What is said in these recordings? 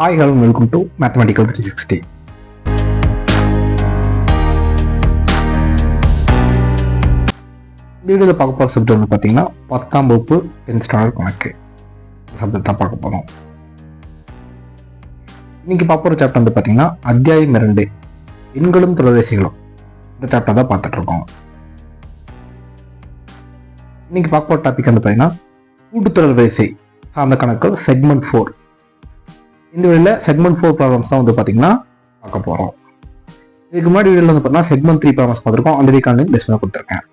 Hi hello welcome to mathematical three sixty இந்த வீடியோவில் பார்க்க போகிற சப்ஜெக்ட் வந்து பார்த்தீங்கன்னா பத்தாம் வகுப்பு டென்த் ஸ்டாண்டர்ட் கணக்கு. சப்ஜெக்ட் தான் பார்க்க போகிறோம் இன்னைக்கு பார்க்க போகிற சாப்டர் வந்து பார்த்தீங்கன்னா அத்தியாயம் இரண்டு எண்களும் தொலைபேசிகளும். இந்த சாப்டர் தான் பார்த்துட்ருக்கோம் இன்றைக்கி இன்னைக்கு பார்க்க போகிற டாபிக் வந்து பார்த்தீங்கன்னா கூட்டுத்தொடர் வரிசை சார்ந்த கணக்குகள் செக்மெண்ட் ஃபோர் இந்த வீடியோவில் செக்மெண்ட் ஃபோர் ப்ராப்ளம்ஸ் தான் வந்து பார்த்தீங்கன்னா பார்க்க போகிறோம் இதுக்கு முன்னாடி வீடியோவில் வந்து பார்த்தீங்கன்னா செக்மெண்ட் த்ரீ ப்ராப்ளம்ஸ் பார்த்துருக்கோம். அந்த வீக்காண்டு பண்ண கொடுத்துருக்கேன்.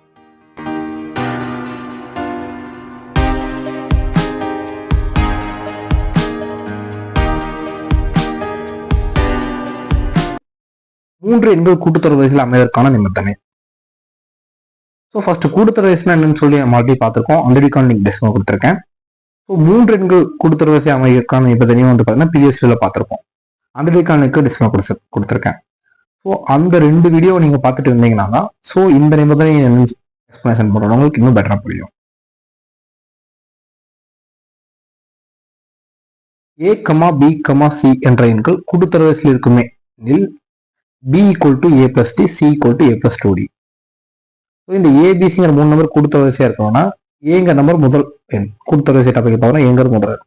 மூன்று எண்கள் கூட்டுத்தொடர் வயசில் அமைவதற்கான நிபந்தனை. ஸோ ஃபர்ஸ்ட் கூட்டுத்தொடர் வயசுனா என்னன்னு சொல்லி நம்ம ஆல்ரெடி பார்த்துருக்கோம். அந்த வீக்கான லிங்க் டிஸ்பிளே கொடுத்துருக்கேன். மூன்று எண்கள் கூட்டுத்தொடர் வரிசை இப்போ தனியாக வந்து பார்த்தீங்கன்னா பிஎஸ்டியில் பார்த்துருப்போம் அந்த டேக்கானுக்கு டிஸ்பிளே கொடுத்து கொடுத்துருக்கேன். ஸோ அந்த ரெண்டு வீடியோ நீங்கள் பார்த்துட்டு இருந்தீங்கன்னா தான் ஸோ இந்த நிபந்தனை எக்ஸ்பிளேஷன் பண்ணுறவங்களுக்கு இன்னும் பெட்டராக புரியும். A comma B comma C என்ற எண்கள் கூட்டுத்தொடர் இருக்குமே. எனில் B equal to A plus D C equal to A plus two D so இந்த ஏபிசிங்கிற மூணு நம்பர் கொடுத்த வரிசையாக இருக்கணும்னா ஏங்க நம்பர் முதல் எண். கூட்டுத்தொடர் வரிசை டாபிக் பார்த்தோம்னா ஏங்கிறது முதல் எண்.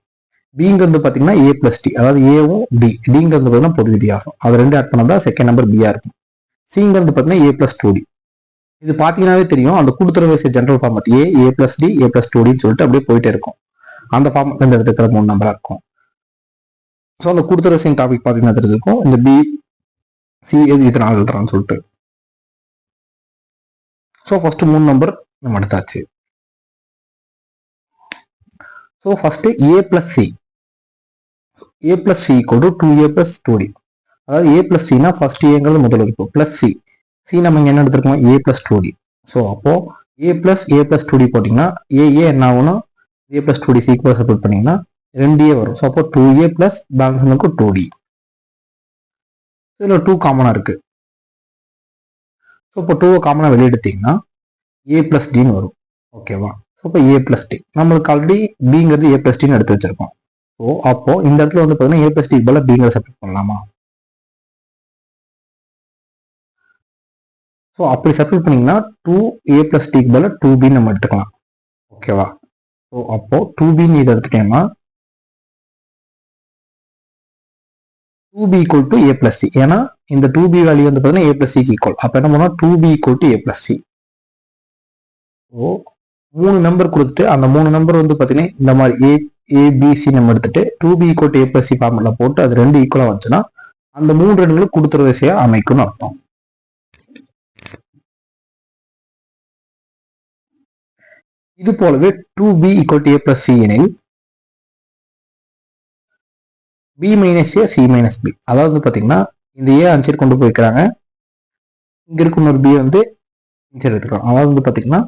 பிங்கிறது பார்த்தீங்கன்னா ஏ பிளஸ் டி அதாவது ஏவும் டி டிங்கிறது பார்த்தீங்கன்னா பொது வித்தியாசம். அது ரெண்டு ஆட் பண்ணால் தான் செகண்ட் நம்பர் பியா இருக்கும். சிங்கிறது பார்த்தீங்கன்னா ஏ பிளஸ் டூ டி இது பார்த்தீங்கன்னாவே தெரியும். அந்த கூட்டுத்தொடர் general format A A plus D A plus two டின்னு சொல்லிட்டு அப்படியே போயிட்டே இருக்கும். அந்த ஃபார்மட்ல இருந்து எடுத்துக்கிற மூணு நம்பராக இருக்கும். ஸோ அந்த கூட்டுத்தொடர் டாபிக் பார்த்தீங்கன்னா தெரிஞ்சிருக்கும் இந்த பி சி இது நாலு எழுதுறான்னு சொல்லிட்டு. ஸோ ஃபர்ஸ்ட் மூணு நம்பர் நம்ம எடுத்தாச்சு. So first A plus C A plus C கொடு two A plus two D அதாவது ஏ பிளஸ் சினா ஃபர்ஸ்ட் ஏங்கிறது முதல்ல இருக்கும் பிளஸ் சி சி நம்ம இங்கே என்ன எடுத்துருக்கோம் A plus two D so அப்போது A plus A plus two D போட்டிங்கன்னா ஏ ஏ என்ன ஆகும்னா ஏ பிளஸ் டூ டி சீக்கிரம் சப்போர்ட் பண்ணிங்கன்னா ரெண்டு ஏ வரும் ஸோ அப்போ டூ ஏ பிளஸ் பேலன்ஸ் இருக்கும் டூ டி இதில் டூ காமனாக இருக்கு ஸோ இப்போ டூவை காமனாக வெளியெடுத்தீங்கன்னா ஏ பிளஸ் டின்னு வரும் ஓகேவா அப்போ இப்போ ஏ பிளஸ் டி நம்மளுக்கு ஆல்ரெடி பிங்கிறது ஏ பிளஸ் டின்னு எடுத்து வச்சிருக்கோம். ஸோ அப்போ இந்த இடத்துல வந்து பார்த்தீங்கன்னா ஏ பிளஸ் டி போல பிங்கிற செப்பரேட் பண்ணலாமா? ஸோ அப்படி செப்பரேட் பண்ணீங்கன்னா டூ ஏ பிளஸ் டிக்கு போல டூ பின்னு நம்ம எடுத்துக்கலாம். ஓகேவா ஸோ அப்போ டூ பின்னு இதை எடுத்துட்டேன்னா two B equal to A plus C ஏன்னா இந்த டூ பி வேல்யூ வந்து பார்த்தீங்கன்னா ஏ பிளஸ் சிக்கு ஈக்குவல் அப்போ என்ன பண்ணோம் two B equal to A plus C ஓ மூணு நம்பர் கொடுத்துட்டு அந்த மூணு நம்பர் வந்து பார்த்தீங்கன்னா இந்த மாதிரி ஏ ஏபிசி நம்ம எடுத்துட்டு two B equal to A plus C formula போட்டு அது ரெண்டு ஈக்குவலாக வந்துச்சுன்னா அந்த மூணு ரெண்டுகளும் கொடுத்துற வரிசையா அமைக்கும்னு அர்த்தம். இது போலவே two B equal to A plus C எனில் B minus A C minus B அதாவது பார்த்தீங்கன்னா இந்த ஏ அஞ்சர் கொண்டு போய்க்கிறாங்க இங்கே இங்க இருக்கும் ஒரு பி வந்து அஞ்சர் எடுத்துக்கிறோம் அதாவது வந்து பார்த்தீங்கன்னா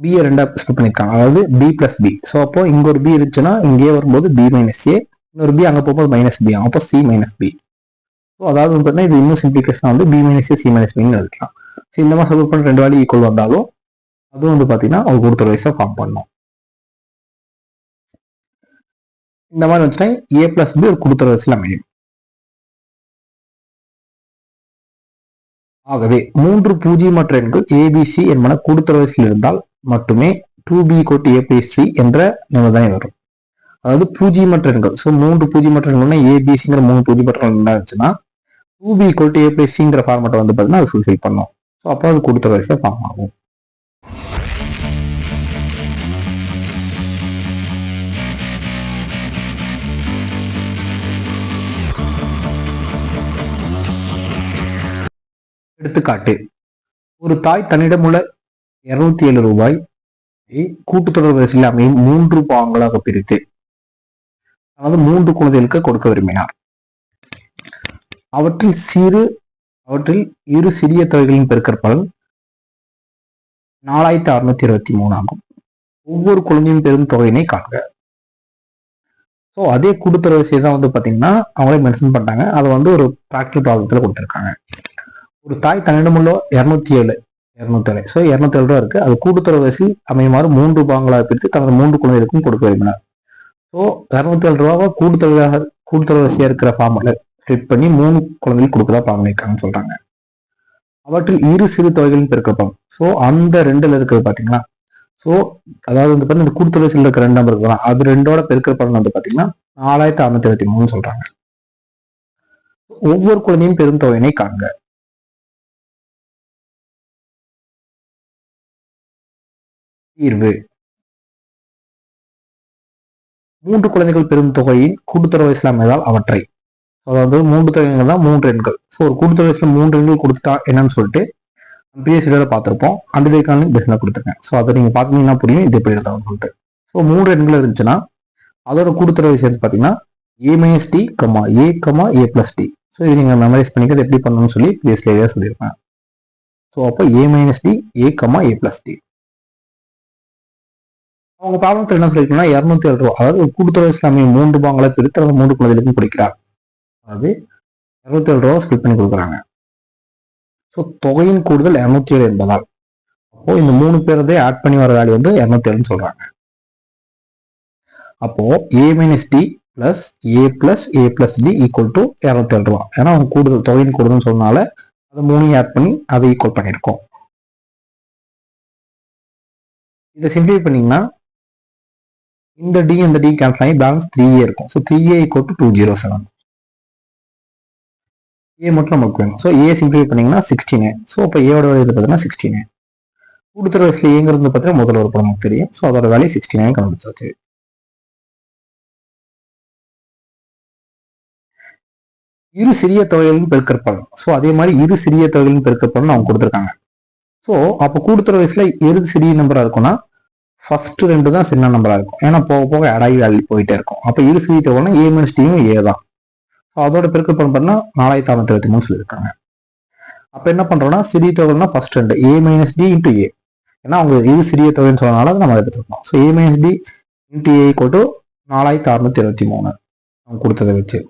பியை ரெண்டாக ஸ்பிட் பண்ணியிருக்காங்க அதாவது பி ப்ளஸ் பி ஸோ அப்போ இங்கே ஒரு பி இருந்துச்சுன்னா இங்கே வரும்போது பி மைனஸ் ஏ இன்னொரு பி அங்கே போகும்போது மைனஸ் பி அப்போ சி மைனஸ் பி ஸோ அதாவது வந்து பார்த்தீங்கன்னா இது இன்னும் சிம்பிளிகேஷன் வந்து B minus A C minus பின்னு எழுதிக்கலாம். ஸோ இந்த மாதிரி சப்போர்ட் பண்ண ரெண்டு வேல்யூ ஈக்குவல் வந்தாலும் அதுவும் வந்து பார்த்தீங்கன்னா அவங்க கொடுத்த வயசாக ஃபார்ம் பண்ணணும். இந்த மாதிரி வந்துச்சுன்னா ஏ ப்ளஸ் பி ஒரு கொடுத்துற வயசில் அமையும் ஆகவே மூன்று பூஜ்ஜியமற்ற எண்கள் ஏபிசி என்பன கூடுத்தரவரிசையில் இருந்தால் மட்டுமே டூ பி கோட்டு ஏபிசி என்ற நிபந்தனை வரும். அதாவது பூஜ்ஜியமற்ற எண்கள். ஸோ மூன்று பூஜ்ஜியமற்ற எண்கள்னா ஏபிசிங்கிற மூணு பூஜ்ஜியமற்ற எண்கள் இருந்துச்சுன்னா டூ பி கோட்டு ஏபிசிங்கிற ஃபார்மேட்டை வந்து பார்த்தீங்கன்னா அது ஃபுல்ஃபில் பண்ணும். ஸோ அப்போ அது கொடுத்த வரிசையாக ஃபார்ம் ஆகும். எடுத்துக்காட்டு ஒரு தாய் தன்னிடமுள்ள இருநூத்தி ஏழு ரூபாய் கூட்டுத்தொடர் வரிசையில் அமையும் மூன்று பாகங்களாக பிரித்து அதாவது மூன்று குழந்தைகளுக்கு கொடுக்க விரும்பினார். அவற்றில் சிறு அவற்றில் இரு சிறிய தொகைகளின் பெருக்கற் பலன் நாலாயிரத்தி அறுநூத்தி இருபத்தி மூணு ஆகும். ஒவ்வொரு குழந்தையும் பெரும் தொகையினை காண்க. ஸோ அதே கூட்டுத்தொடர் வரிசை தான் வந்து பார்த்தீங்கன்னா அவங்களே மென்ஷன் பண்ணிட்டாங்க. அதை வந்து ஒரு ப்ராக்டிகல் ப்ராப்ளத்தில் கொடுத்துருக்காங்க. ஒரு தாய் தன்னிடமுள்ள இரநூத்தி ஏழு இரநூத்தி ஏழு. ஸோ இரநூத்தி ஏழு ரூபா இருக்கு. அது கூட்டுத்தொடர் வரிசை அமையுமாறு மூன்று பாங்களாக பிரித்து தனது மூன்று குழந்தைகளுக்கும் கொடுக்க விரும்பினார். ஸோ இரநூத்தி ஏழு ரூபாவை கூட்டுத்தொழிலாக கூடுதல் வசியாக இருக்கிற ஃபார்மில் ஃபிட் பண்ணி மூணு குழந்தைகள் கொடுக்கதா பிளான் பண்ணியிருக்காங்கன்னு சொல்றாங்க. அவற்றில் இரு சிறு தொகைகளின் பெருக்கப்படும். ஸோ அந்த ரெண்டுல இருக்கிறது பாத்தீங்கன்னா ஸோ அதாவது வந்து பார்த்தீங்கன்னா இந்த கூடுதல் இருக்கிற ரெண்டு நம்பர் இருக்கலாம் அது ரெண்டோட பெருக்கிற பலன் வந்து பாத்தீங்கன்னா நாலாயிரத்தி அறுநூத்தி இருபத்தி மூணு சொல்றாங்க. ஒவ்வொரு குழந்தையும் பெரும் தொகையினை காண்க. தீர்வு. மூன்று குழந்தைகள் பெரும் தொகையின் கூட்டுத்தொடர் வயசுல அமைதால் அவற்றை. அதாவது மூன்று தொகைகள் தான் மூன்று எண்கள். ஸோ ஒரு கூட்டுத்தொடர் வயசுல மூன்று எண்கள் கொடுத்துட்டா என்னன்னு சொல்லிட்டு ப்ரீவியஸ் வீடியோவில் பார்த்துருப்போம். அந்த வீக்கான டிஸ்பிளே கொடுத்துருக்கேன். ஸோ அதை நீங்கள் பார்த்தீங்கன்னா புரியும். இது எப்படி எழுதணும்னு சொல்லிட்டு. ஸோ மூன்று எண்கள் இருந்துச்சுன்னா அதோட கூட்டுத்தொடர் வயசு பார்த்தீங்கன்னா A minus D comma A comma A plus D so இது நீங்கள் மெமரைஸ் பண்ணிக்கிறது எப்படி பண்ணணும்னு சொல்லி ப்ரீவியஸ் சொல்லியிருப்பேன். ஸோ அப்போ A minus D A comma A plus D அவங்க ப்ராப்ளத்தில் என்ன சொல்லியிருக்கோம்னா இரநூத்தி ஏழு ரூபா. அதாவது கூட்டுத்தொகை இஸ்லாமிய மூன்று பாங்களை பிரித்து அந்த மூன்று குழந்தைகளுக்கும் கொடுக்கிறார் அதாவது இரநூத்தி ஏழு ரூபா ஸ்பிட் பண்ணி கொடுக்குறாங்க. ஸோ தொகையின் கூடுதல் இரநூத்தி ஏழு என்பதால் அப்போ இந்த மூணு பேரதே ஆட் பண்ணி வர வேல்யூ வந்து இரநூத்தி ஏழுன்னு சொல்றாங்க. அப்போ A minus D plus A plus A plus D equal to இரநூத்தி ஏழு ரூபா. ஏன்னா அவங்க கூடுதல் தொகையின் கூடுதல்னு சொன்னால அதை மூணையும் ஆட் பண்ணி அதை ஈக்குவல் பண்ணியிருக்கோம். இதை சிம்பிளை பண்ணீங்கன்னா இந்த டி இந்த டி கேன்சல் ஆகி பேலன்ஸ் த்ரீ ஏ இருக்கும். So three A equal to two zero seven A மட்டும் நமக்கு வேணும். ஸோ ஏ சிம்பிளை பண்ணீங்கன்னா சிக்ஸ்டீன் ஸோ இப்போ ஏவோட வேல்யூ பார்த்தீங்கன்னா சிக்ஸ்டீன் கூடுதல் வயசுல ஏங்கிறது பார்த்தீங்கன்னா முதல் ஒரு படம் நமக்கு தெரியும். ஸோ அதோட வேலையை சிக்ஸ்டி நைன் கண்டுபிடிச்சாச்சு. இரு சிறிய தொகைகளின் பெருக்கப்படும் ஸோ அதே மாதிரி இரு சிறிய தொகைகளின் பெருக்கப்படும் அவங்க கொடுத்துருக்காங்க. ஸோ அப்போ கூடுதல் வயசுல எது சிறிய நம்பராக இருக்கும்னா ஃபர்ஸ்ட் ரெண்டு தான் சின்ன நம்பராக இருக்கும். ஏன்னா போக போக அடாயி வேல்யூ போயிட்டே இருக்கும். அப்போ இரு சிரித்த தொகைனா ஏ மைனஸ் டியும் ஏ தான். ஸோ அதோட பெருக்கப்படும் பண்ணா நாலாயிரத்தி அறுநூத்தி இருபத்தி மூணு சொல்லியிருக்காங்க. அப்போ என்ன பண்ணுறோம்னா சிறிய தொகைனா ஃபர்ஸ்ட் ரெண்டு. A minus D into A ஏன்னா அவங்க இது சிறிய தொகைன்னு சொன்னனால நம்ம எடுத்துருக்கோம் so A minus D into A கொட்டு நாலாயிரத்தி அறுநூத்தி இருபத்தி மூணு. அவங்க கொடுத்ததை வச்சு.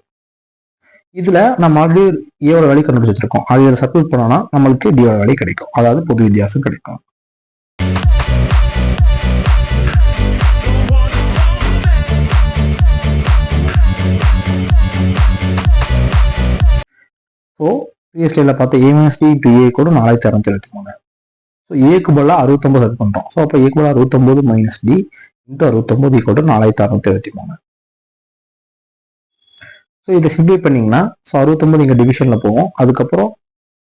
இதில் நம்ம ஆல்ரெடி ஏவோட வேலை கண்டுபிடிச்சிருக்கோம். அது இதில் சப்மிட் பண்ணோம்னா நம்மளுக்கு டியோட வேலை கிடைக்கும். அதாவது பொது வித்தியாசம் கிடைக்கும். ஸோ ப்ரீவியஸ் டேல பார்த்த A minus D to A கூட நாலாயிரத்தி அறுநூத்தி எழுபத்தி மூணு. ஸோ ஏக்கு பதிலாக அறுபத்தொம்பது செட் பண்ணுறோம் ஸோ அப்போ ஏக்கு பதிலாக அறுபத்தொம்பது மைனஸ் டி இன்ட்டு அறுபத்தொம்பது ஈக்குவல் நாலாயிரத்தி அறுநூத்தி எழுபத்தி மூணு. ஸோ இதை சிம்பிளை பண்ணிங்கன்னா ஸோ அறுபத்தொம்பது இங்கே டிவிஷனில் போவோம் அதுக்கப்புறம்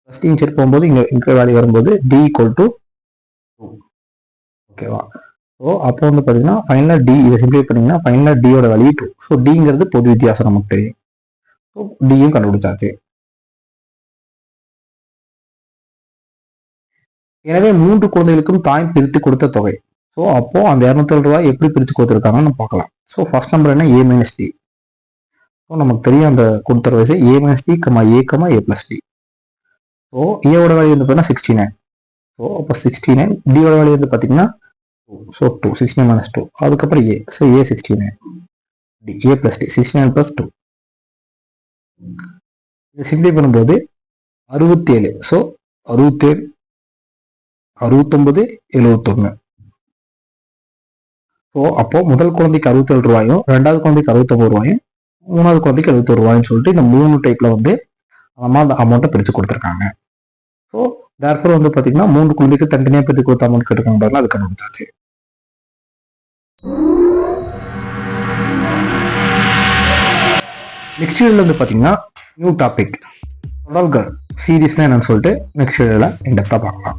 ஃபஸ்ட் இன்ச்சர் போகும்போது இங்கே இன்டர் வேல்யூ வரும்போது டி ஈக்குவல் டு டூ ஓகேவா ஸோ அப்போ வந்து பார்த்தீங்கன்னா ஃபைனலாக டி இதை சிம்பிளை பண்ணிங்கன்னா ஃபைனலாக டியோட வேல்யூ டூ ஸோ டிங்கிறது பொது வித்தியாசம் நமக்கு தெரியும். ஸோ டியும் கண்டுபிடிச்சாச்சு. எனவே மூன்று குழந்தைகளுக்கும் தாய் பிரித்து கொடுத்த தொகை. ஸோ அப்போ அந்த இரநூத்தி ரூபாய் எப்படி பிரித்து கொடுத்துருக்காங்கன்னு பார்க்கலாம். ஸோ ஃபர்ஸ்ட் நம்பர் என்ன? ஏ மைனஸ் டி ஸோ நமக்கு தெரியும் அந்த கொடுத்துற வயசு A minus D comma A comma A plus D so ஏவோட வேல்யூ வந்து பார்த்தீங்கன்னா சிக்ஸ்டி நைன் ஸோ அப்போ சிக்ஸ்டி நைன் டியோட வேல்யூ வந்து பார்த்தீங்கன்னா so two sixty nine minus two அதுக்கப்புறம் A so A sixty nine D A plus D sixty nine plus two இதை சிம்பிளை பண்ணும்போது அறுபத்தேழு. ஸோ அறுபத்தேழு அறுபத்தொன்பது எழுபத்தொன்னு ஸோ அப்போ முதல் குழந்தைக்கு அறுபத்தேழு ரூபாயும் ரெண்டாவது குழந்தைக்கு அறுபத்தொம்பது ரூபாயும் மூணாவது குழந்தைக்கு எழுபத்தொரு ரூபாயும் சொல்லிட்டு இந்த மூணு டைப்ல வந்து நம்ம அந்த அமௌண்ட்டை பிரித்து கொடுத்துருக்காங்க. ஸோ தேர்ஃபோர் வந்து பார்த்தீங்கன்னா மூணு குழந்தைக்கு தனித்தனியாக பிரித்து கொடுத்த அமௌண்ட் கேட்டுக்காங்க அது கண்டுபிடிச்சாச்சு. நெக்ஸ்ட் இயர்ல வந்து பார்த்தீங்கன்னா நியூ டாபிக் தொடர்கள் சீரியஸ்னா என்னன்னு சொல்லிட்டு நெக்ஸ்ட் இயர்ல இந்த பார்க்கலாம்.